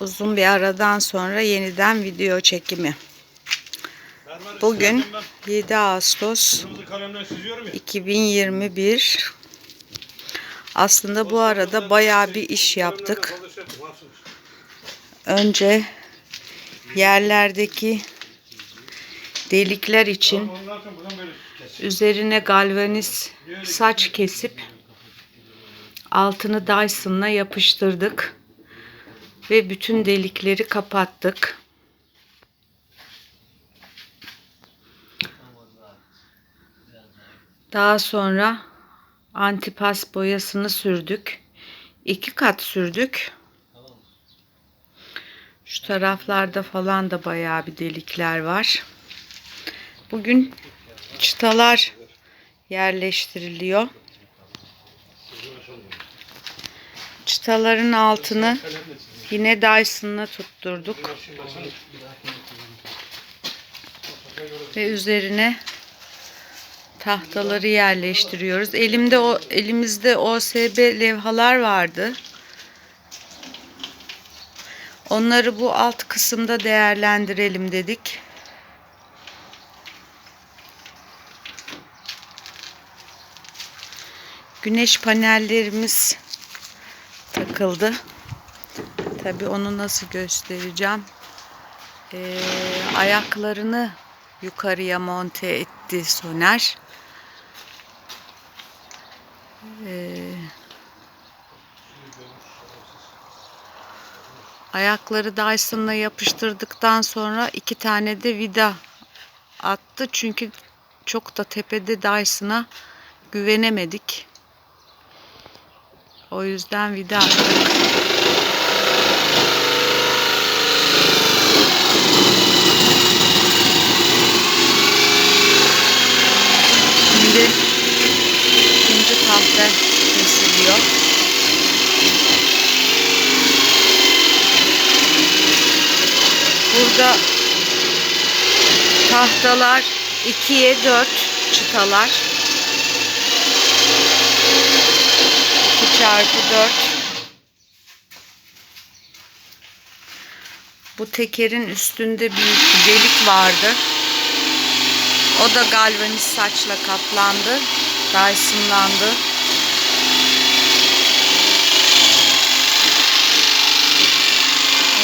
Uzun bir aradan sonra yeniden video çekimi. Bugün istedim ben. 7 Ağustos Kırmızı kalemle çiziyorum ya. 2021. Aslında bu arada bayağı bir iş yaptık. Önce yerlerdeki delikler için üzerine galvaniz saç kesip altını Dyson'la yapıştırdık ve bütün delikleri kapattık. Daha sonra antipas boyasını sürdük. İki kat sürdük. Şu taraflarda falan da bayağı bir delikler var. Bugün çıtalar yerleştiriliyor. Çıtaların altını yine Dyson'la tutturduk. Ve üzerine tahtaları yerleştiriyoruz. Elimde o elimizde OSB levhalar vardı. Onları bu alt kısımda değerlendirelim dedik. Güneş panellerimiz takıldı. Tabii onu nasıl göstereceğim? Ee, ayaklarını yukarıya monte etti Soner. Ee, ayakları Dyson'la yapıştırdıktan sonra iki tane de vida attı. Çünkü çok da tepede Dyson'a güvenemedik. O yüzden vida attık. Burada tahtalar 2'ye 4 çıtalar. 2 çarpı 4. Bu tekerin üstünde büyük delik vardı. O da galvaniz saçla kaplandı. Dyson'landı.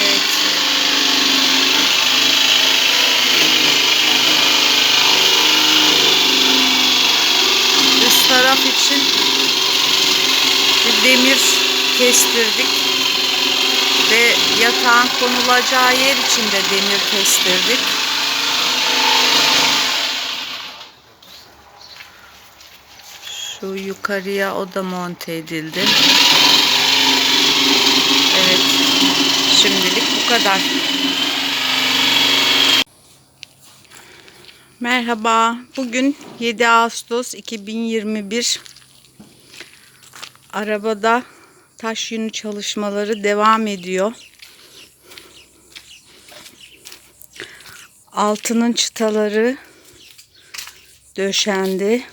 Evet. Taraf için bir demir kestirdik. Ve yatağın konulacağı yer için de demir kestirdik. Şu yukarıya o da monte edildi. Evet. Şimdilik bu kadar. Merhaba. Bugün 7 Ağustos 2021. Arabada taş yünü çalışmaları devam ediyor. Altının çıtaları döşendi.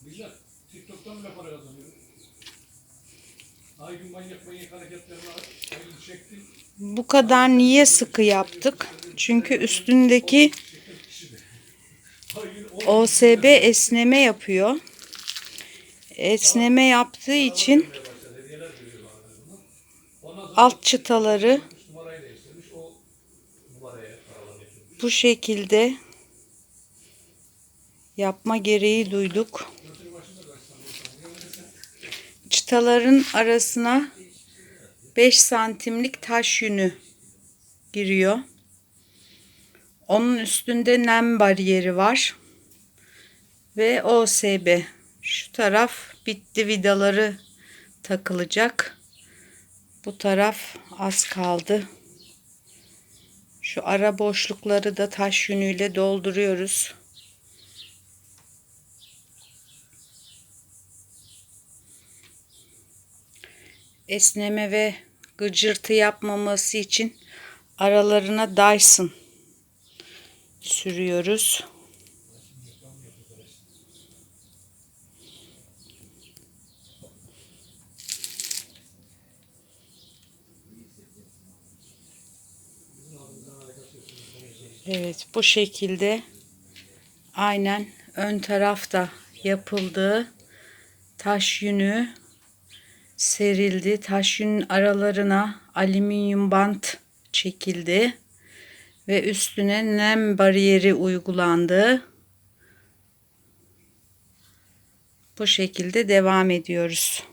Millet TikTok'tan bile para kazanıyor. Bu kadar niye sıkı yaptık? Çünkü üstündeki OSB esneme yapıyor. Esneme yaptığı için alt çıtaları bu şekilde yapma gereği duyduk. Çıtaların arasına 5 santimlik taş yünü giriyor. Onun üstünde nem bariyeri var. Ve OSB. Şu taraf bitti vidaları takılacak. Bu taraf az kaldı. Şu ara boşlukları da taş yünüyle dolduruyoruz. esneme ve gıcırtı yapmaması için aralarına Dyson sürüyoruz. Evet bu şekilde aynen ön tarafta yapıldığı taş yünü serildi. Taş yünün aralarına alüminyum bant çekildi ve üstüne nem bariyeri uygulandı. Bu şekilde devam ediyoruz.